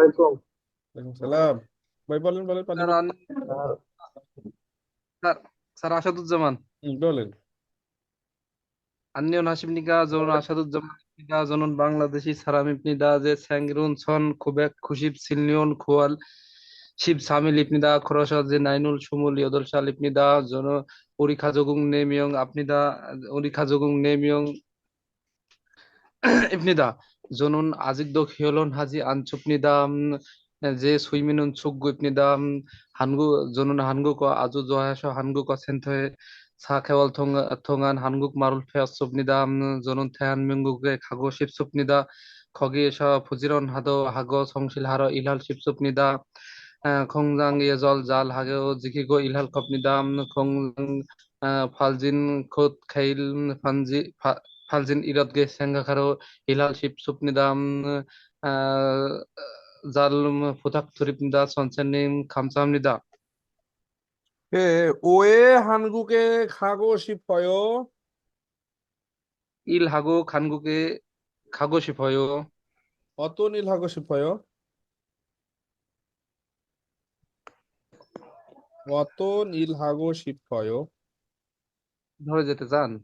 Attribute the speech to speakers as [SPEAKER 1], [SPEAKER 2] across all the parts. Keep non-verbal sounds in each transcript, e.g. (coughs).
[SPEAKER 1] আলাইকুম।
[SPEAKER 2] সালাম। ভাই বলেন বলেন
[SPEAKER 3] স্যার
[SPEAKER 1] স্যার
[SPEAKER 3] আসাদুজ্জামান।
[SPEAKER 2] বলেন।
[SPEAKER 3] আন্নিয়ন হাসিবনিকা জনুন আসাদুজ্জামান জনুন বাংলাদেশি সারাম ইবনিদা যে স্যাংরুন ছন খুবেক খুশিব সিলনিয়ন খোয়াল শিব সামিল ইবনিদা যে নাইনুল সুমুল ইয়দল শাল ইবনিদা জন উরিখা জগুং নেমিয়ং আপনিদা উরিখা জগুং নেমিয়ং (coughs) ইবনিদা জুনুন আজিক দো খেলন হাজি আনছুপ নিদা যে সুইমিনুন ছুগু ইবনিদা হানগু, জুনুন হানগু ক, আজু জহাশ হানগু ক সেনথে সা থং থংান হানগুক মারুল ফেয়াস সুপনিদা জুনুন থেয়ান মিঙ্গু কে খাগো শিব সুপনিদা খগি এস ফুজিরন হাদো হাগো সংশিল হার ইলাল শিব সুপনিদা খংজাং ইয়ে জল জাল হাগে ও জিখি গো ইলাল কপনিদা খং ফালজিন খোদ খাইল ফানজি, ফা 팔진 이렇게 생각하러 일할 싶습니다. 음, 아, 잘 부탁드립니다. 선생님 감사합니다.
[SPEAKER 2] 예, 오해 한국에 가고 싶어요.
[SPEAKER 3] 일하고 한국에 가고 싶어요.
[SPEAKER 2] 어떤 일 하고 싶어요? 어떤 일 하고 싶어요?
[SPEAKER 3] ধরে যেতে চান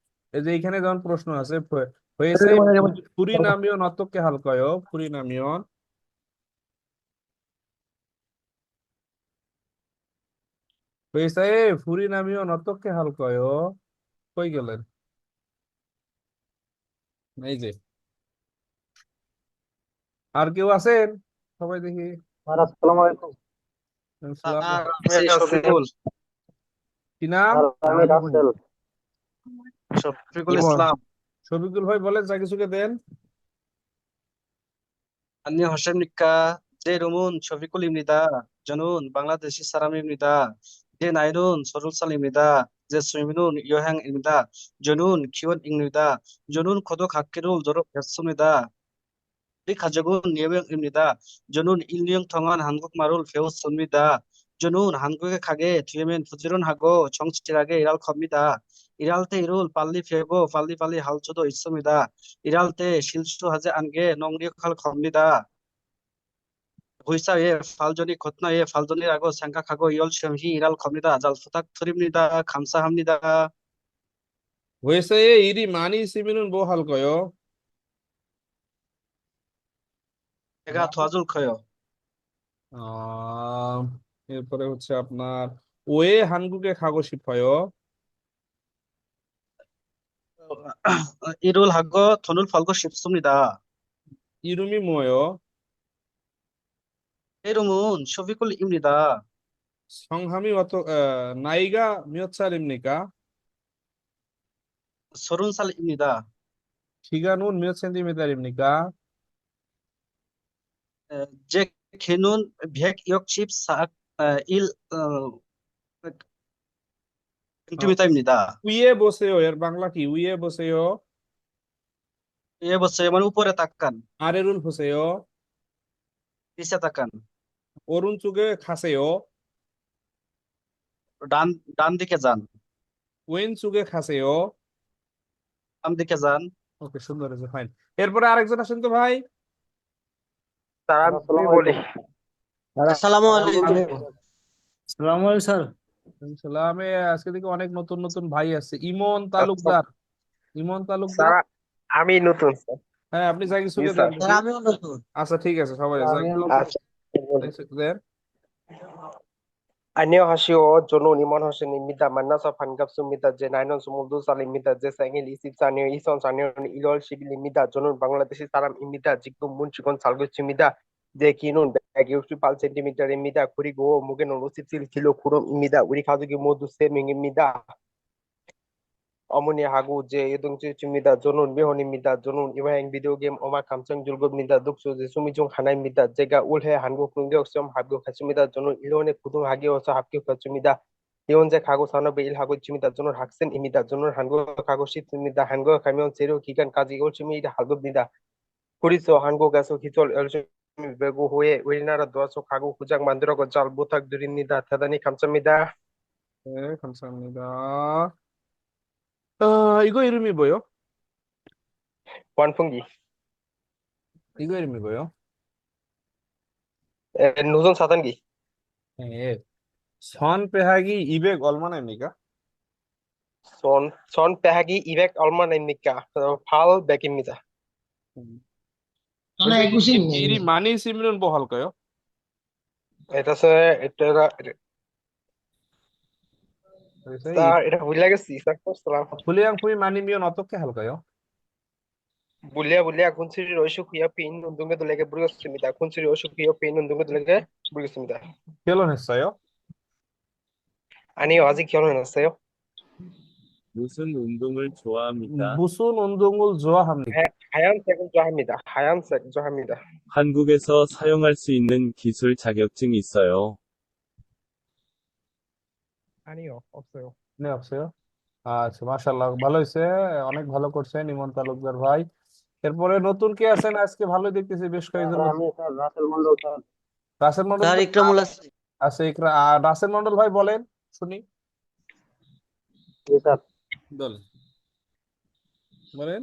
[SPEAKER 2] এই যে এখানে যেমন প্রশ্ন আছে হয়েছে পুরিনামিয়ন অতকে হালকয় পুরিনামিয়ন হয়েছে পুরিনামিয়ন অতকে হালকয় কই গেলেন? এই যে। আর কেউ আছেন? সবাই দেখি। কি নাম?
[SPEAKER 3] শফিকুল
[SPEAKER 2] ইমন।
[SPEAKER 3] ইসলাম
[SPEAKER 2] শফিকুল ভাই বলেন যা কিছুকে দেন
[SPEAKER 4] 안녕하십니까. 제 이름은 쇼비꿀입니다. 저는 방글라데시 사람입니다. 제 나이는 서른 살입니다. 제 취미는 여행입니다. 저는 기원입니다. 저는 고등학교를 졸업했습니다. 우리 가족은 네 명입니다. 저는 1년 동안 한국말을 배웠습니다. 저는 한국에 가게 되면 부지런하고 정직하게 일할 겁니다. 일할 때 일을 빨리 배우고 빨리빨리 할 수도 있습니다. 일할 때 실수하지 않게 노력할 겁니다. 회사에 발전이 걷나에 발전이라고 생각하고 열심히 일할 겁니다. 잘 부탁드립니다. 감사합니다.
[SPEAKER 2] 회사에 일이 많이 있으면은 뭐 할 거요?
[SPEAKER 4] 제가 도와줄 거예요.
[SPEAKER 2] আহ এরপরে হচ্ছে আপনার ওয়ে 한국에 가고 싶어요.
[SPEAKER 4] 일을 하고 돈을 벌고 싶습니다.
[SPEAKER 2] 이름이 뭐예요?
[SPEAKER 4] 이름은 쇼비꿀입니다.
[SPEAKER 2] 성함이 어떠 어, 나이가 몇 살입니까?
[SPEAKER 4] 서른 살입니다.
[SPEAKER 2] 키가는 몇 센티미터입니까?
[SPEAKER 4] 에, 제 키는 164, 어, 1, 어, 센티미터입니다.
[SPEAKER 2] 위에 보세요. এর বাংলা কি? 위에 보세요.
[SPEAKER 4] 예, 보세요. মানে উপরে তাকান,
[SPEAKER 2] 아래를 보세요.
[SPEAKER 4] নিচে তাকান,
[SPEAKER 2] 오른쪽에 가세요.
[SPEAKER 4] ডান ডান দিকে যান,
[SPEAKER 2] 왼쪽에 가세요.
[SPEAKER 4] বাম দিকে যান।
[SPEAKER 2] ওকে সুন্দর হয়েছে ফাইন এরপরে আরেকজন আসেন তো ভাই
[SPEAKER 1] স্যার আমি বলি
[SPEAKER 5] আসসালামু আলাইকুম
[SPEAKER 1] আসসালামু আলাইকুম স্যার
[SPEAKER 2] ইনশাআল্লাহ আজকে থেকে অনেক নতুন নতুন ভাই আছে ইমন তালুকদার। ইমন তালুকদার?
[SPEAKER 6] আমি নতুন
[SPEAKER 2] হ্যাঁ আপনি জাকির
[SPEAKER 6] সুকে
[SPEAKER 2] দেন
[SPEAKER 5] আমিও নতুন।
[SPEAKER 2] আচ্ছা ঠিক আছে সবাই
[SPEAKER 6] আমি জাকির আচ্ছা, আনিও হাসি ও জনুন নিমন হোসেন ইমিতা মান্না সব ফান গাপ সুমিতা জে নাইনন সুমুদু সালি মিতা জে সাইঙ্গিল ইসিফ সানিও ইসন সানিও ইলল শিবিলি মিতা জনুন বাংলাদেশি সালাম ইমিতা জিকু মুনচিকন সালগু ইমিতা de quinon পাল সেন্টিমিটার mida খুরি গো মুগে নুন sil kilo kuro mida uri kazu ki modu se ming mida অমনি হাগু, যে, এদং, চে চুমিদা জনুন, বেহনি মিদা, জনুন ইবাহিং ভিডিও গেম, ওমা কামচং জুলগো মিদা দুকসু যে সুমিজং খানাই মিদা, জেগা, উল, হে, হানগো কুঙ্গে অক্সম হাবগু খাচুমিদা জনুন ইলোনে কুদুং হাগে, অস হাবকে খাচুমিদা ইয়ন যে, খাগো, সানো, বে, ইল, হাগু চুমিদা জনুন, হাকসেন ইমিদা জনুন, হানগো, খাগো শি মিদা, হানগো খামিয়ন সেরো কিকান কাজি ওল চুমিদা হাগো মিদা। কুরিসো হানগো গাসো খিচল এলচুম 외고 후에 우리나라 도와서 가구 구장 만들어 건잘 부탁드립니다. 대단히 감사합니다.
[SPEAKER 2] 네, 감사합니다. 어, 이거 이름이 뭐예요?
[SPEAKER 6] 완풍기.
[SPEAKER 2] 이거 이름이 뭐예요?
[SPEAKER 6] 에, 노선 사단기.
[SPEAKER 2] 네. 예. 선 빼하기 200 얼마나입니까?
[SPEAKER 6] 선, 선 빼하기 200 얼마나입니까? 어, 팔0입니다
[SPEAKER 5] 음. ના
[SPEAKER 2] ના એક્યુસી જ નહીં એની માની સિમરન બહુ હાલ
[SPEAKER 6] કયો এটা
[SPEAKER 2] স্যার এটা
[SPEAKER 6] স্যার এটা ভুলে গেছি স্যার সালাম ফুলিয়াং ফুই মানি মিও নতকে হাল কয় বুলিয়া বুলিয়া এখন সিরি রইসু খুইয়া পিন নন্দুঙ্গে তো লেগে বুড়ি অসমিতা এখন সিরি রইসু খুইয়া পিন নন্দুঙ্গে তো
[SPEAKER 2] লেগে বুড়ি অসমিতা কেলো নেসায়ো
[SPEAKER 6] 아니요 아직 결혼 안 했어요
[SPEAKER 7] 무슨 운동을 좋아합니까?
[SPEAKER 2] 무슨 운동을 좋아합니까?
[SPEAKER 6] 하얀색은 좋아합니다. 하얀색 좋아합니다.
[SPEAKER 7] 한국에서 사용할 수 있는 기술 자격증 있어요.
[SPEAKER 6] 아니요 없어요.
[SPEAKER 2] 네, 없어요? আচ্ছা মাশাআল্লাহ ভালো হয়েছে অনেক ভালো করছেন ইমন তালুকদার ভাই এরপরে নতুন কে আছেন আজকে ভালো দেখতেছি বেশ কয়েকজন
[SPEAKER 1] আমি sir Rasel Mondal sir
[SPEAKER 2] Rasel Mondal
[SPEAKER 5] sir
[SPEAKER 2] ভাই
[SPEAKER 5] ইকরামুল আছে
[SPEAKER 2] আচ্ছা ইকরা আর রাসেল মন্ডল ভাই বলেন শুনি
[SPEAKER 1] জি স্যার
[SPEAKER 2] বলেন বলেন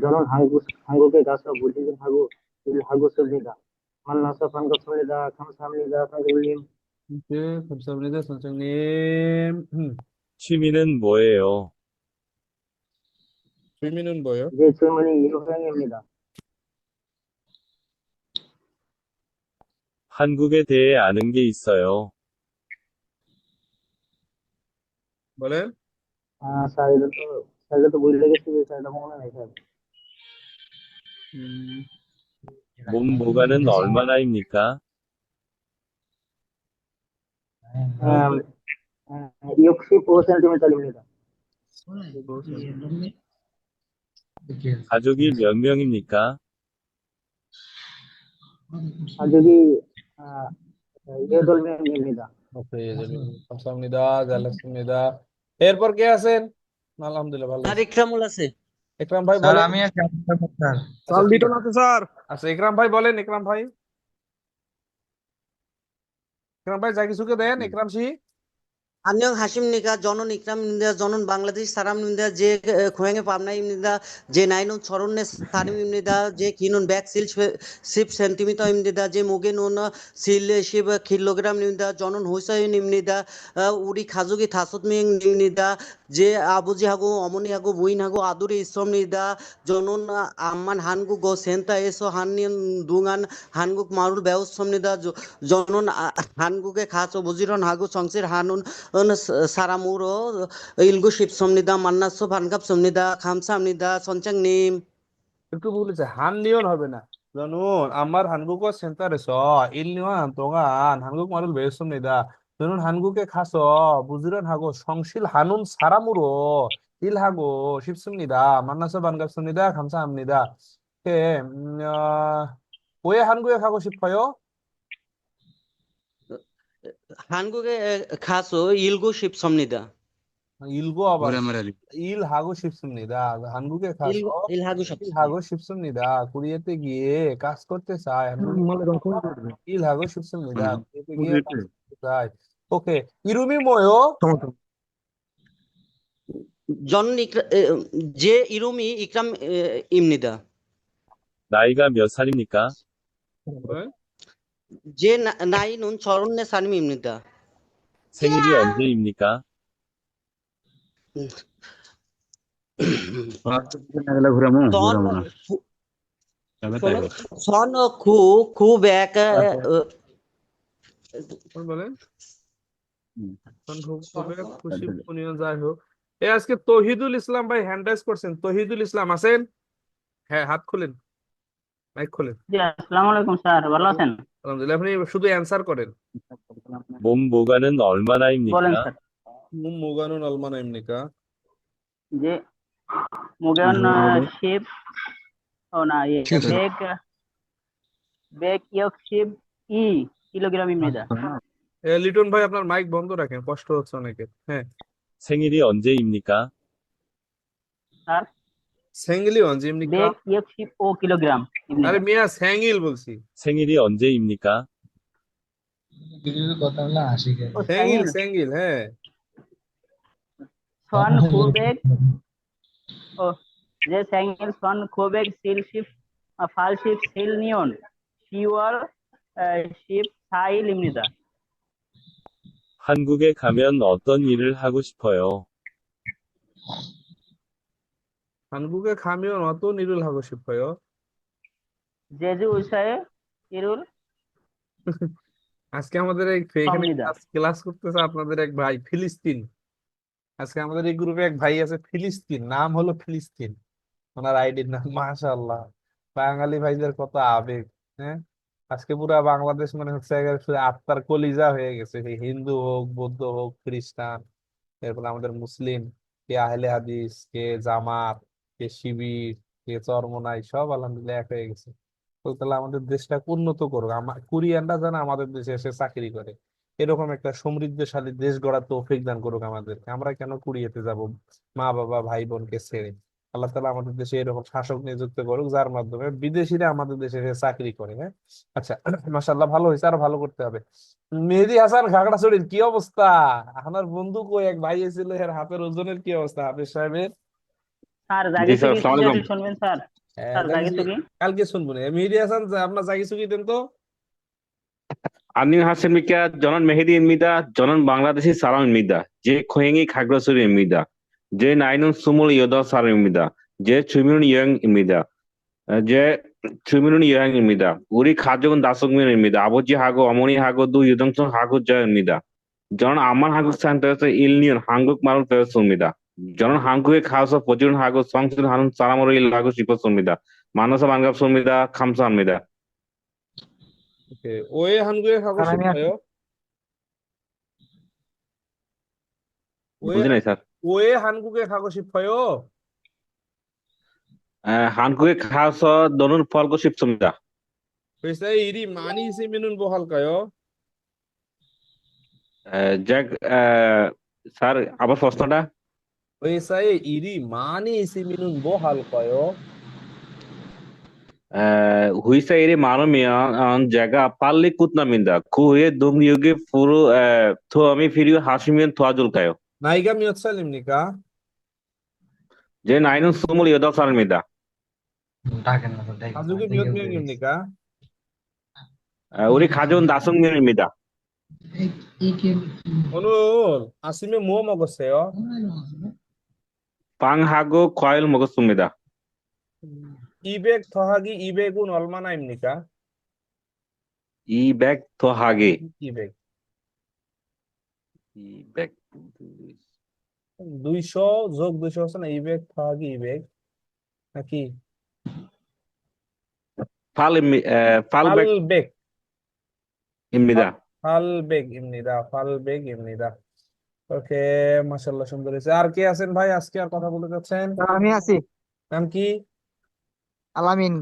[SPEAKER 1] 저는 한국, 한국에 가서 물리좀 하고 일하고 있습니다. 만나서 반갑습니다. 감사합니다. 선생님.
[SPEAKER 2] 네, 감사합니다. 선생님. 음.
[SPEAKER 7] 취미는 뭐예요?
[SPEAKER 2] 취미는 뭐예요?
[SPEAKER 1] 네, 저는 요양입니다.
[SPEAKER 7] 한국에 대해 아는 게 있어요.
[SPEAKER 2] 뭐래?
[SPEAKER 1] 아, 사이드 또, 사이드 또 물리겠습니다. 사이드 홍보는 해야 돼.
[SPEAKER 2] 음,
[SPEAKER 7] 몸무게는 얼마나입니까?
[SPEAKER 1] 아, 65cm입니다.
[SPEAKER 7] 가족이 몇 명입니까?
[SPEAKER 1] 가족이 아, 8명입니다.
[SPEAKER 2] 오케이, 감사합니다. 잘했습니다. এরপর কে আছেন? আলহামদুলিল্লাহ ভালো
[SPEAKER 5] স্যার ইকরামুল আছে
[SPEAKER 2] একরাম ভাই
[SPEAKER 8] স্যার আমি আছি
[SPEAKER 2] আচ্ছা, স্যার। আছে স্যার আচ্ছা ভাই বলেন ভাই। ভাই যা কিছুকে দেন
[SPEAKER 5] আনিয়ং হাসিম নিকা জনন ইকরাম নিন্দা জনন বাংলাদেশ সারাম নিন্দা যে খোয়েঙ্গে পাবনা ইমনিদা যে নাইনুন ছরণে সারিম ইমনিদা যে কিনুন ব্যাক সিল সেন্টিমিত ইমনিদা যে নুন সিল শিব কিলোগ্রাম নিমদা জনন হুসা নিমনিদা উড়ি খাজুগি থাসুত মিং নিমনিদা যে আবুজি হাগু অমনি হাগু, বুইন হাগু, আদুরি ইসমনি দা জনুন, আম্মান, হানগু, গো, সেন্তা, এসো হাননি দুঙান, হানগুক, মারুল ব্যবস সমনি দা জনুন হানগুকে খাচ বুজিরন হাগু, সংসির, হানুন সারা, মুরো, ইলগু, শিব সমনি দা মান্নাস ফানকাপ সমনি দা খামসা আমনি দা সঞ্চাং, নিম।
[SPEAKER 2] একটু বলেছে হান নিয়ন হবে না। জনুন আমার হানগুকো সেন্টার এস ইল নিয়ন তোগান হানগুক, মারুল ব্যবস নিদা দা 저는 한국에 가서 부지런하고 성실하는 사람으로 일하고 싶습니다. 만나서 반갑습니다. 감사합니다. 네, 음, 어, 왜 한국에 가고 싶어요?
[SPEAKER 5] 한국에 가서 일고 싶습니다.
[SPEAKER 2] 일고 와봐. 일하고 싶습니다. 한국에 가서
[SPEAKER 5] 일, 일하고 싶습니다.
[SPEAKER 2] 일하고 싶습니다. 코리아에 기에 가스 করতে 일하고 싶습니다. 코리아에 가스 করতে 오케이. 이름이 뭐요?
[SPEAKER 5] 저는 이크라, 에, 제 이름이 이크람입니다.
[SPEAKER 7] 나이가 몇 살입니까?
[SPEAKER 5] 제 나, 나이는 서른네 살입니다.
[SPEAKER 7] 생일이 언제입니까?
[SPEAKER 5] 선 구- 선 খু খু ব্যাক
[SPEAKER 2] কোন বলেন কোন খুব- খুবই খুশি পুনিও যাই হোক। এ আজকে তহিদুল ইসলাম ভাই হ্যান্ড রাইজ করছেন। তহিদুল ইসলাম আছেন হ্যাঁ হাত খুলেন। মাইক খুলেন।
[SPEAKER 1] জি আসসালামু আলাইকুম স্যার ভালো আছেন?
[SPEAKER 2] আলহামদুলিল্লাহ আপনি শুধু অ্যানসার করেন।
[SPEAKER 7] বুম বোগানেন অলমানাইম নিকা।
[SPEAKER 1] বলেন স্যার।
[SPEAKER 2] বুম বোগানুন অলমানাইম নিকা।
[SPEAKER 1] জি মোগান শিপ ও না ইয়ে বেগ বেগ ইয়ক শিপ ই কিলোগ্রাম ইমেদা
[SPEAKER 2] আচ্ছা। লিটন ভাই আপনার মাইক বন্ধ রাখেন কষ্ট হচ্ছে অনেকের হ্যাঁ
[SPEAKER 7] 생일이 언제입니까?
[SPEAKER 1] স্যার
[SPEAKER 2] সেঙ্গলি অঞ্জি ইমনিকা
[SPEAKER 1] বেগ ইয়ক শিপ ও কিলোগ্রাম ইমনিদা
[SPEAKER 2] আরে মিয়া স্যাঙ্গিল বলছি
[SPEAKER 7] 생일이 언제입니까?
[SPEAKER 1] ও
[SPEAKER 2] স্যাঙ্গিল
[SPEAKER 1] স্যাঙ্গিল
[SPEAKER 2] স্যাঙ্গিল হ্যাঁ
[SPEAKER 1] সন খুবেগ ও যে স্যাঙ্গিল সন খুবেগ সিল শিপ ফাল শিপ সিল নিয়ন শিওর শিপ সাইল ইমনিদা
[SPEAKER 7] 한국에 가면 어떤 일을 하고 싶어요?
[SPEAKER 2] 한국에 가면 어떤 일을 하고 싶어요?
[SPEAKER 1] 제주 উষায়ে ইরুল (laughs)
[SPEAKER 2] আজকে আমাদের এই এখানে
[SPEAKER 1] সংবিধান।
[SPEAKER 2] ক্লাস ক্লাস করতেছে আপনাদের এক ভাই ফিলিস্তিন আজকে আমাদের এই গ্রুপে এক ভাই আছে ফিলিস্তিন নাম হলো ফিলিস্তিন ওনার আইডির নাম মাশাআল্লাহ বাঙালি ভাইদের কত আবেগ হ্যাঁ আজকে পুরা বাংলাদেশ মনে হচ্ছে আত্মার কলিজা হয়ে গেছে। হিন্দু হোক, বৌদ্ধ হোক, খ্রিস্টান, এরপর আমাদের মুসলিম, কে আহলে হাদিস, কে জামাত, কে শিবির, কে চরমোনাই, সব আলহামদুলিল্লাহ এক হয়ে গেছে। তাহলে আমাদের দেশটাকে উন্নত করুক। আমার কোরিয়ানরা যেন আমাদের দেশে এসে চাকরি করে। এরকম একটা সমৃদ্ধশালী দেশ গড়ার তৌফিক দান করুক আমাদেরকে। আমরা কেন কোরিয়াতে যাব মা বাবা ভাই বোনকে ছেড়ে? আল্লাহ তালা আমাদের দেশে এরকম শাসক নিযুক্ত করুক যার মাধ্যমে বিদেশিরা আমাদের দেশে চাকরি করে হ্যাঁ? আচ্ছা (clears throat) মাসাল্লাহ ভালো হয়েছে আরও ভালো করতে হবে। মেহেদি হাসান খাগড়াছড়ির কি অবস্থা? আপনার বন্ধু কই? এক ভাই এসেছিল এর হাতের ওজনের কি অবস্থা? হাফেজ সাহেবের? হ্যাঁ, কালকে শুনব না। মেহেদি হাসান আপনার জাগি চুকি দেন তো।
[SPEAKER 8] আনিল হাসান মিকা জনন মেহেদি ইমিদা জনন বাংলাদেশি সালাম ইমিদা যে খোয়েঙ্গি খাগড়াছড়ি ইমিদা 제 나이는 28살입니다. 제 주민은 여행입니다. 어, 제 주민은 여행입니다. 우리 가족은 다섯 명입니다. 아버지하고 어머니하고 두 유동성하고 저입니다. 저는 암만 한국 센터에서 1년 한국말을 배웠습니다. 저는 한국에 가서 보존하고 성실하는 사람으로 일하고 싶었습니다. 만나서 반갑습니다. 감사합니다.
[SPEAKER 2] 오케이. 오해 한국에 가고 싶어요?
[SPEAKER 8] 무슨 애,
[SPEAKER 2] 살? 왜 한국에 가고 싶어요?
[SPEAKER 8] 아, 한국에 가서 노는 벌고 뭐 싶습니다.
[SPEAKER 2] 회사에 일이 많이 있으면 뭐 할까요?
[SPEAKER 8] 에, 잭, 에, 살, 아버 포스터다?
[SPEAKER 2] 회사에 일이 많이 있으면 뭐 할까요?
[SPEAKER 8] 에, 회사 일이 많으면 제가 빨리 끝납니다. 그 후에 능력이 프로, 에, 도움이 필요하시면 도와줄까요?
[SPEAKER 2] 나이가 몇 살입니까?
[SPEAKER 8] 제 나이는 28살입니다.
[SPEAKER 2] 가족이 몇 명입니까?
[SPEAKER 8] 우리 가족은 다섯 명입니다.
[SPEAKER 2] 오늘 아침에 뭐 먹었어요?
[SPEAKER 8] 빵하고 과일 먹었습니다.
[SPEAKER 2] 200 더하기 200은 얼마나입니까?
[SPEAKER 8] 200 더하기
[SPEAKER 2] 200.
[SPEAKER 8] 200
[SPEAKER 2] দুইশো যোগ দুইশো হচ্ছে না ইবেক ভাগ ইবেগ নাকি? ফালবেগ ইমনিদা। ফালবেগ আর কে আছেন ভাই? আজকে আর কথা বলতে চাচ্ছেন?
[SPEAKER 9] আমি আছি।
[SPEAKER 2] নাম কি?
[SPEAKER 9] আলামিন।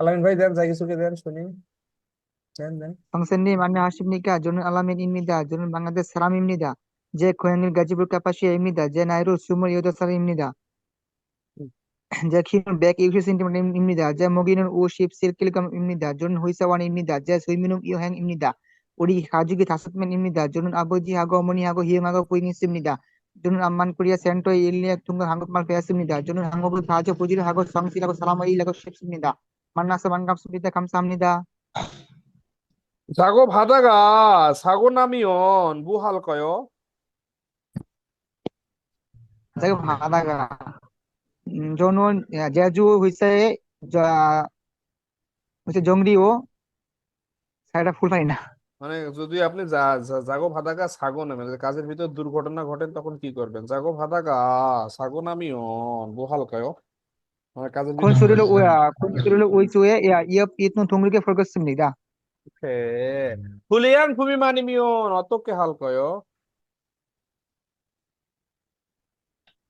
[SPEAKER 2] আলামিন ভাই দেন যাই কিছুকে দেন শুনি। দেন দেন।
[SPEAKER 9] ফাংশন নেম আমি আশিফ নিকা জনুন আলামিন ইমনিদা জনুন বাংলাদেশ সালাম ইমনিদা। 제 고향은 가지불 카파시아입니다. 제 나이로 28살입니다. (clears throat) 제 키는 160cm입니다. 제 모기는 57kg입니다. 저는 회사원입니다. 제 수입은 여행입니다. 우리 가족이 다섯 명입니다. 저는 아버지하고 어머니하고 희영하고 부인 있습니다. 저는 암만 코리아 센터에 1년 동안 한국말 배웠습니다. 저는 한국을 자주 보지를 하고 성실하고 사람을 일하고 싶습니다. 만나서 반갑습니다. 감사합니다.
[SPEAKER 2] 작업하다가 사고 나면 뭐 할까요?
[SPEAKER 9] 제가 바다가 উম, জনুন আহ, জেজু হইছে জ- হচ্ছে জংরি ও সাইডটা ফুল পাই না
[SPEAKER 2] মানে যদি আপনি জা জা- জাগো ভাদাকা সাগো নামেন যে কাজের ভিতর দুর্ঘটনা ঘটেন তখন কি করবেন জাগো ভাদাকা সাগো নামিয়ন 보할까요? মানে কাজের ভিতর
[SPEAKER 9] 콘소리를 오야 콘소리를 오이소에 야 이업 이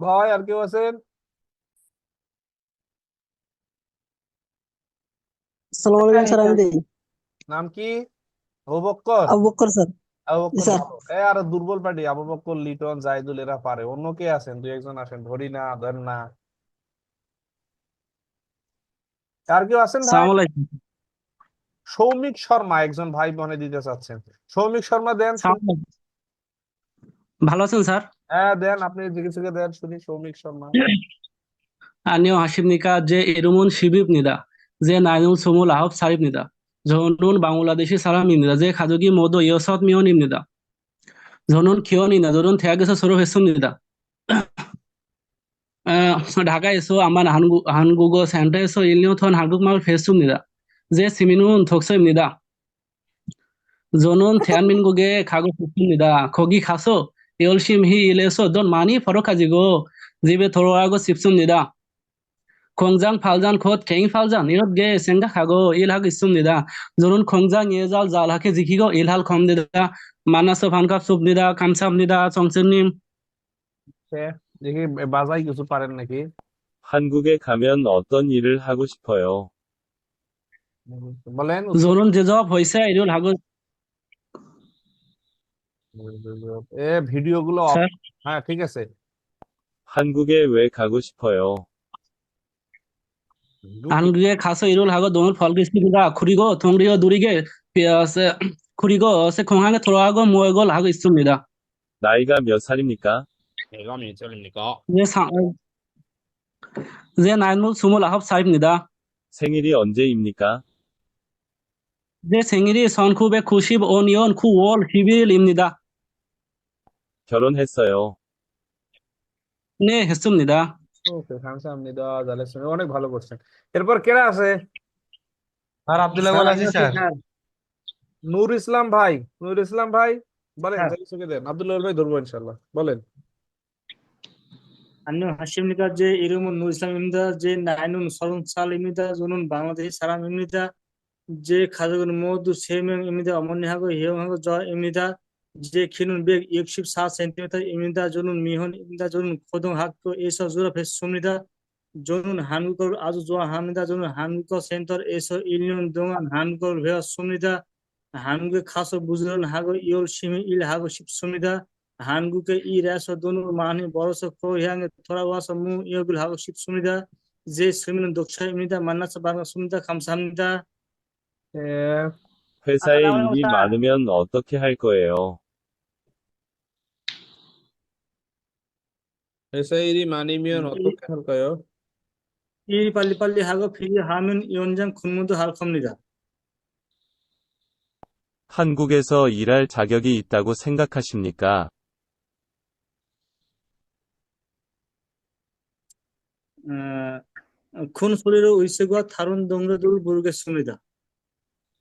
[SPEAKER 2] ভাই আর কেউ আছেন?
[SPEAKER 10] আসসালামু আলাইকুম স্যার আমি দেই।
[SPEAKER 2] নাম কি? আবু বক্কর?
[SPEAKER 10] আবু বক্কর স্যার।
[SPEAKER 2] আবু বক্কর
[SPEAKER 10] স্যার।
[SPEAKER 2] এ আর দুর্বল পার্টি আবু বক্কর লিটন জাহিদুল এরা পারে। অন্য কে আছেন? দুই একজন আসেন ধরি না ধর না আর কেউ আছেন ভাই?
[SPEAKER 11] সালাম আলাইকুম।
[SPEAKER 2] সৌমিক শর্মা একজন ভাই মনে দিতে চাচ্ছেন। সৌমিক শর্মা দেন
[SPEAKER 11] ভালো আছেন স্যার?
[SPEAKER 2] হ্যাঁ দেন আপনি জিজ্ঞেসকে দেন, শুনি সৌমিক শর্মা।
[SPEAKER 11] আনিও হাসিব নিকা যে এরুমন শিবিব নিদা যে নাইনুল সুমুল আহব সারিব নিদা, ঝনুন বাংলাদেশি সালাম ইমনিদা যে খাজুকি মদ ইয়সত মিয়ন ইমনিদা ঝনুন খিয়ন নিদা, ঝনুন থেয়া গেছে সরব হেসুম নিদা। ঢাকা এসো আমার হানগু সেন্টার এসো ইলিও থন হাগুক মাল ফেসুম নিদা যে সিমিনুন থকসো ইমনিদা জনুন থেয়ান মিনগুগে খাগো ফেসুম নিদা, খগি খাসো 열심히 일해서 돈 많이 벌어가지고 집에 돌아가고 싶습니다. 공장 팔잔 곧 개인 팔잔 이렇게 생각하고 일하고 있습니다. 저는 공장 예절 잘하게 지키고 일할 겁니다. 만나서 반갑습니다. 감사합니다. 정쌤님.
[SPEAKER 2] 네, 이게 맞아요. 교수 빠른나기.
[SPEAKER 7] 한국에 가면 어떤 일을 하고 싶어요?
[SPEAKER 11] 저는 제조업 회사에 일을 하고
[SPEAKER 2] 예, 비디오글로. 아, 되겠어요.
[SPEAKER 7] 한국에 왜 가고 싶어요?
[SPEAKER 11] 한국에 가서 일을 하고 돈을 벌겠습니다. 그리고 동료 누리게 비어서 그리고 공항에 돌아가고 모욕을 하고 있습니다.
[SPEAKER 7] 나이가 몇 살입니까?
[SPEAKER 2] 내가 몇 살입니까?
[SPEAKER 11] 제, 상, 제 나이는 29살입니다.
[SPEAKER 7] 뭐 생일이 언제입니까?
[SPEAKER 11] 제 생일이 1995년 9월 10일입니다.
[SPEAKER 7] 결혼했어요.
[SPEAKER 11] 네, 했습니다.
[SPEAKER 2] ওকে 감사합니다 জালেসমি অনেক ভালো করছেন এরপর কেরা আছে
[SPEAKER 4] স্যার আব্দুল্লাহ
[SPEAKER 5] স্যার
[SPEAKER 4] বলে
[SPEAKER 5] আমি
[SPEAKER 4] আছি
[SPEAKER 5] আছি
[SPEAKER 4] স্যার
[SPEAKER 5] স্যার
[SPEAKER 2] নূর ইসলাম ভাই নূর ইসলাম ভাই বলেন
[SPEAKER 1] স্যার
[SPEAKER 2] জালেসমিকে দেন আব্দুল্লাহ ভাই ধরবো ইনশাল্লাহ বলেন
[SPEAKER 1] 안녕하십니까 제 이름은 누이슬람입니다 제 나이는 서른 살입니 다 저는 방글라데시 사람입니다 제 가족은 모두 세 명입니다 어머니하고 형하고 저입니다 제 키는 164cm입니다 저는 미혼입니다 저는 고등학교에서 졸업했습니다 저는 한국어를 아주 좋아합니다 저는 한국어 센터에서 1년 동안 한국어를 배웠습니다 한국에 가서 부지런하고 열심히 일하고 싶습니다 한국에 일해서 돈을 많이 벌어서 고향에 돌아와서 무역을 하고 싶습니다. 제 수민은 독자입니다. 만나서 반갑습니다. 감사합니다.
[SPEAKER 2] এ,
[SPEAKER 7] 회사에
[SPEAKER 1] 나온
[SPEAKER 7] 일이
[SPEAKER 1] 사-
[SPEAKER 7] 많으면 어떻게 할 거예요?
[SPEAKER 2] 회사 일이 많으면 어떻게 할까요?
[SPEAKER 1] 일 빨리빨리 하고 필요하면 연장 근무도 할 겁니다.
[SPEAKER 7] 한국에서 일할 자격이 있다고 생각하십니까?
[SPEAKER 1] 어, 큰 소리로 의식과 다른 동료들을 부르겠습니다.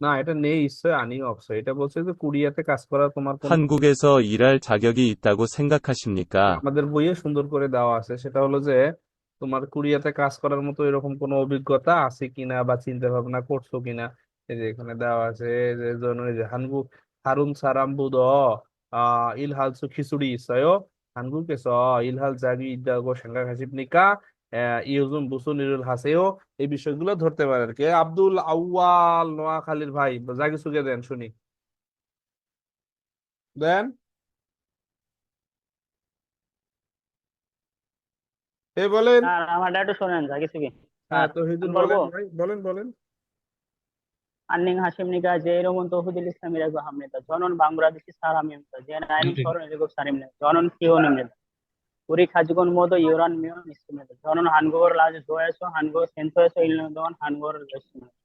[SPEAKER 2] না এটা নেই ইচ্ছে আনি অবশ্য এটা বলছে যে কোরিয়াতে কাজ করা তোমার কোনো
[SPEAKER 7] 한국에서 일할 자격이 있다고 생각하십니까?
[SPEAKER 2] আমাদের বইয়ে সুন্দর করে দেওয়া আছে সেটা হলো যে তোমার কোরিয়াতে কাজ করার মতো এরকম কোনো অভিজ্ঞতা আছে কিনা বা চিন্তা ভাবনা করছো কিনা এই যে এখানে দেওয়া আছে যে জন্য এই যে 한국 하룬 사람보다 아 일할 수 기술이 있어요? 한국에서 일할 자격이 있다고 생각하십니까? ইউজুম হাসেও এই বিষয়গুলো ধরতে আব্দুল আউয়াল নোয়াখালীর ভাই দেন শুনি। দেন। এ বলেন।
[SPEAKER 12] আমারটা একটু শোনেন
[SPEAKER 2] হ্যাঁ, বলেন ভাই বলেন বলেন।
[SPEAKER 12] হাসিম নিকা যে রমন তহুদুল ইসলাম ইরাগু হামনেতা জনন বাংলাদেশি সারামিমতা যে নাইন সরণ জনন ফিও নিমনেতা। uric has gone more the uron muon estimate jonon hangor laj doaso hango sensoaso ilnodon hangor estimate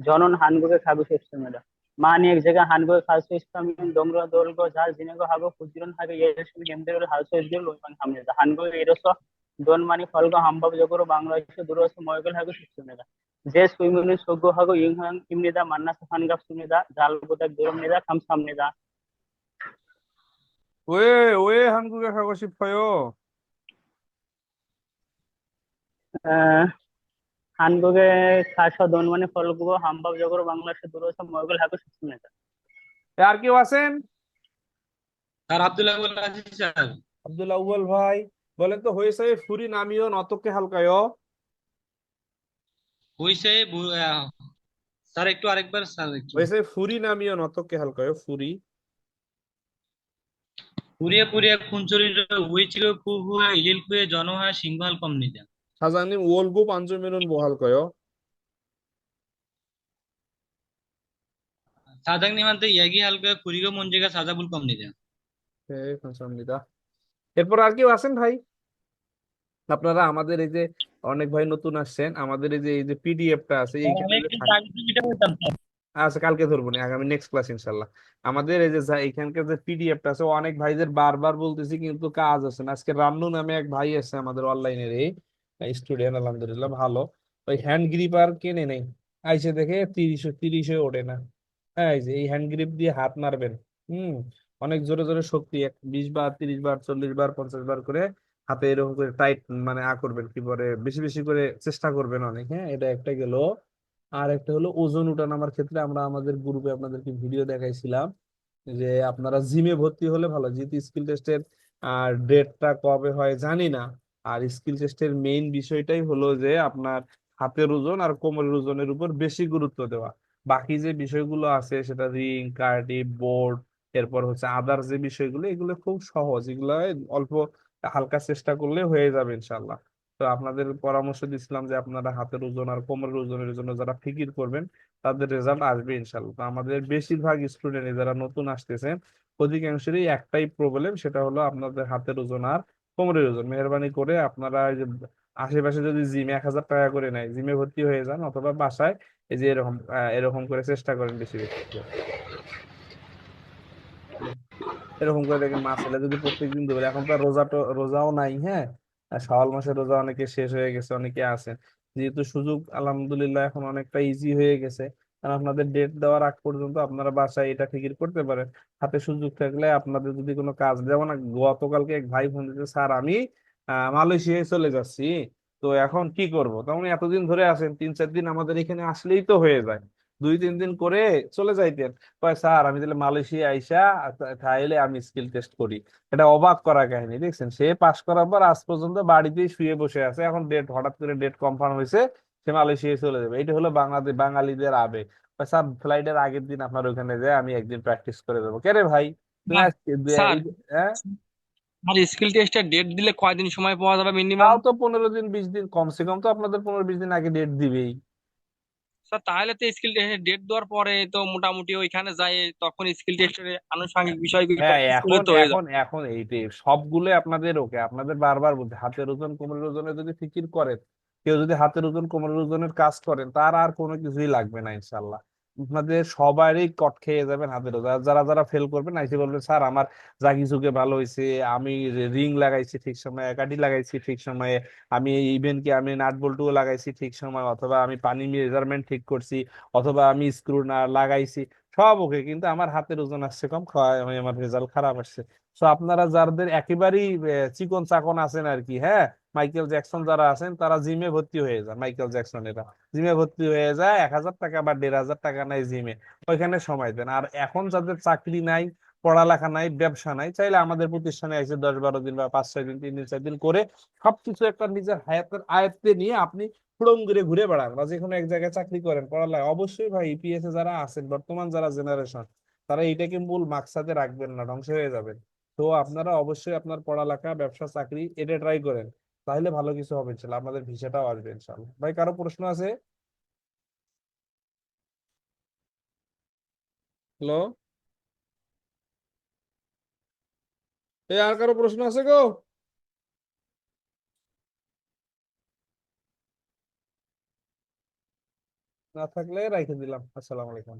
[SPEAKER 12] jonon hango ke khago estimate मान एक जगह हानगो खासो इस्तामिन दोंगरो दोलगो झाल जिनेगो, हागो फुजिरन हागे येसु हेमदेरो हासो इजगो लोन हमने हानगो एरोसो दोन
[SPEAKER 2] मानी, फलगो हमबब जगोरो बांग्लादेश दुरोस मोयगल, हागो सिस्टमेदा जे
[SPEAKER 12] सुइमुनि सोगो, हागो यंग इमनेदा मान्ना सफानगाफ सुनेदा झाल बोतक दुरम नेदा खम सामनेदा वे वे हानगो के हागो सिफायो
[SPEAKER 2] ಹಾನ್ಗುಗೆ কেউ আছেন?
[SPEAKER 13] Sir Abdul Awal sir.
[SPEAKER 2] Abdul Awal ভাই বলেন তো ফুরি নামিও নতকে হালকায়ও?
[SPEAKER 13] স্যার একটু আরেকবার স্যার
[SPEAKER 2] হয়েছে ফুরি নামিও নতকে হালকায়ও ফুরি।
[SPEAKER 13] পুরিয়া পুরিয়ে খুনচুরি হয়েছিল ফুফুয়া ইলিল কুয়ে জনহা সিংহাল কম নিদান
[SPEAKER 2] 사장님 월급 안 주면은 뭐 할까요?
[SPEAKER 13] 사장님한테 이야기할 거야 구리고 문제가 찾아볼 겁니다.
[SPEAKER 2] 네, 감사합니다. এরপর আর কেউ আছেন ভাই আপনারা আমাদের এই যে অনেক ভাই নতুন আসছেন আমাদের এই যে এই যে পিডিএফটা আছে
[SPEAKER 13] স্যার
[SPEAKER 2] এইখানে
[SPEAKER 13] আমি
[SPEAKER 2] যে
[SPEAKER 13] একটু
[SPEAKER 2] থাক-
[SPEAKER 13] আগে থেকে এটা বলতাম স্যার
[SPEAKER 2] আচ্ছা কালকে ধরবো না আগামী নেক্সট ক্লাস ইনশাল্লাহ আমাদের এই যে যা- এখানকার যে পিডিএফটা আছে অনেক ভাইদের বারবার বলতেছি কিন্তু কাজ আছে না আজকে রান্নু নামে এক ভাই আছে আমাদের অনলাইনের এই স্টুডেন্ট আলহামদুলিল্লাহ ভালো। ওই হ্যান্ড গ্রিপার কেনে নেই। আইসে দেখে তিরিশে তিরিশে ওঠে না। হ্যাঁ এই এই হ্যান্ড গ্রিপ দিয়ে হাত মারবেন হুম, অনেক জোরে জোরে শক্তি, এক, বিশ বার, তিরিশ বার, চল্লিশ বার, পঞ্চাশ বার করে হাতে এরকম করে টাইট মানে আ করবেন, কি বলে, বেশি বেশি করে চেষ্টা করবেন অনেক। হ্যাঁ এটা একটা গেল। আর একটা হলো ওজন উঠানামার ক্ষেত্রে আমরা আমাদের গ্রুপে আপনাদেরকে ভিডিও দেখাইছিলাম যে আপনারা জিমে ভর্তি হলে ভালো যেহেতু স্কিল টেস্টের আর ডেটটা কবে হয় জানি না। আর স্কিল টেস্টের মেইন বিষয়টাই হলো যে আপনার হাতের ওজন আর কোমরের ওজনের উপর বেশি গুরুত্ব দেওয়া। বাকি যে বিষয়গুলো আছে সেটা রিং কার্ডি বোর্ড এরপর হচ্ছে আদার যে বিষয়গুলো, এগুলো খুব সহজ। এগুলো অল্প হালকা চেষ্টা করলে হয়ে যাবে ইনশাল্লাহ তো আপনাদের পরামর্শ দিচ্ছিলাম যে আপনারা হাতের ওজন আর কোমরের ওজনের জন্য যারা ফিকির করবেন, তাদের রেজাল্ট আসবে ইনশাল্লাহ তো আমাদের বেশিরভাগ স্টুডেন্ট যারা নতুন আসতেছেন, অধিকাংশেরই একটাই প্রবলেম সেটা হলো আপনাদের হাতের ওজন আর কোমরের ওজন মেহরবানি করে আপনারা এই যে আশেপাশে যদি জিমে এক হাজার টাকা করে নেয়, জিমে ভর্তি হয়ে যান অথবা বাসায় এই যে এরকম এরকম করে চেষ্টা করেন বেশি বেশি এরকম করে দেখেন মাছ হলে যদি প্রত্যেকদিন দেবে এখন তো রোজা তো, রোজাও নাই হ্যাঁ? শাওয়াল মাসের রোজা অনেকে শেষ হয়ে গেছে, অনেকে আছেন। যেহেতু সুযোগ, আলহামদুলিল্লাহ এখন অনেকটা ইজি হয়ে গেছে। আর আপনাদের ডেট দেওয়ার আগ পর্যন্ত আপনারা বাসায় এটা ফিকির করতে পারেন। হাতে সুযোগ থাকলে আপনাদের যদি কোনো কাজ, যেমন গতকালকে এক ভাই ফোন দিতে স্যার, আমি মালয়েশিয়ায় চলে যাচ্ছি, তো এখন কি করব? তখন এতদিন ধরে আছেন, তিন চার দিন আমাদের এখানে আসলেই তো হয়ে যায়। দুই, তিন দিন করে চলে যাইতেন। কয়, স্যার, আমি তাহলে মালয়েশিয়া আইসা তা- তাইলে আমি স্কিল টেস্ট করি। এটা অবাক করা কাহিনী, দেখছেন? সে পাশ করার পর আজ পর্যন্ত বাড়িতেই শুয়ে বসে আছে। এখন ডেট হঠাৎ করে ডেট কনফার্ম হয়েছে সে মালয়েশিয়ায় চলে যাবে। এটা হলো বাংলাদেশ বাঙালিদের আবেগ। স্যার ফ্লাইটের আগের দিন আপনার ওখানে যায় আমি একদিন প্র্যাকটিস করে দেবো কে রে ভাই? তুমি
[SPEAKER 14] স্যার আর স্কিল টেস্টের ডেট দিলে কয়দিন সময় পাওয়া যাবে মিনিমাম
[SPEAKER 2] তাও তো পনেরো দিন বিশ দিন। কমসে কম তো আপনাদের পনেরো বিশ দিন আগে ডেট দিবেই।
[SPEAKER 14] স্যার তাহলে তো স্কিল টেস্টের ডেট দেওয়ার পরে তো মোটামুটি ওইখানে যাই তখন স্কিল টেস্টের আনুষঙ্গিক বিষয়গুলো
[SPEAKER 2] হ্যাঁ এখন
[SPEAKER 14] তো হয়ে
[SPEAKER 2] এখন
[SPEAKER 14] যাবে।
[SPEAKER 2] এখন এইটাই। সবগুলো আপনাদের ওকে আপনাদের বারবার বলতে হাতের ওজন কোমরের ওজনে যদি ফিকির করেন কেউ যদি হাতের ওজন কোমরের ওজনের কাজ করেন, তার আর কোনো কিছুই লাগবে না ইনশাল্লাহ আপনাদের সবারই কট খেয়ে যাবেন হাতের ওজন যারা যারা ফেল করবেন, আইসে বলবেন, স্যার, আমার জাগি ঝুঁকে ভালো হয়েছে, আমি রিং লাগাইছি ঠিক সময়ে একাডি লাগাইছি ঠিক সময়ে, আমি ইভেন কি আমি নাট বল্টুও লাগাইছি ঠিক সময়, অথবা আমি পানি মেজারমেন্ট ঠিক করছি, অথবা আমি স্ক্রু না লাগাইছি, সব ওকে কিন্তু আমার হাতের ওজন আসছে কম আমার রেজাল্ট খারাপ আসছে। তো আপনারা যাদের একেবারেই চিকন চাকন আছেন আর কি হ্যাঁ? মাইকেল জ্যাকসন যারা আছেন, তারা জিমে ভর্তি হয়ে যান, মাইকেল জ্যাকসনেরা জিমে ভর্তি হয়ে যায়, এক হাজার টাকা বা দেড় হাজার টাকা নেয় জিমে। ওইখানে সময় দেন। আর এখন যাদের চাকরি নাই, পড়ালেখা নাই, ব্যবসা নাই, চাইলে আমাদের প্রতিষ্ঠানে এসে দশ বারো দিন বা পাঁচ ছয় দিন, তিন দিন, চার দিন করে সবকিছু একটা নিজের হায়াতের আয়ত্তে নিয়ে আপনি হুড়ম করে ঘুরে বেড়ান বা যে কোনো এক জায়গায় চাকরি করেন, পড়ালেখা। অবশ্যই ভাই ইপিএস এ যারা আছেন, বর্তমান যারা জেনারেশন তারা এইটাকে মূল মাকসাদে রাখবেন না, ধ্বংস হয়ে যাবেন। তো আপনারা অবশ্যই আপনার পড়ালেখা, ব্যবসা, চাকরি এটা ট্রাই করেন। তাহলে ভালো কিছু হবে ইনশাল্লাহ, আমাদের ভিসাটাও আসবে ইনশাল্লাহ। ভাই, কারও প্রশ্ন আছে? হ্যালো? এই আর কারও প্রশ্ন আছে গো? না থাকলে রাখে দিলাম। আসসালামু আলাইকুম।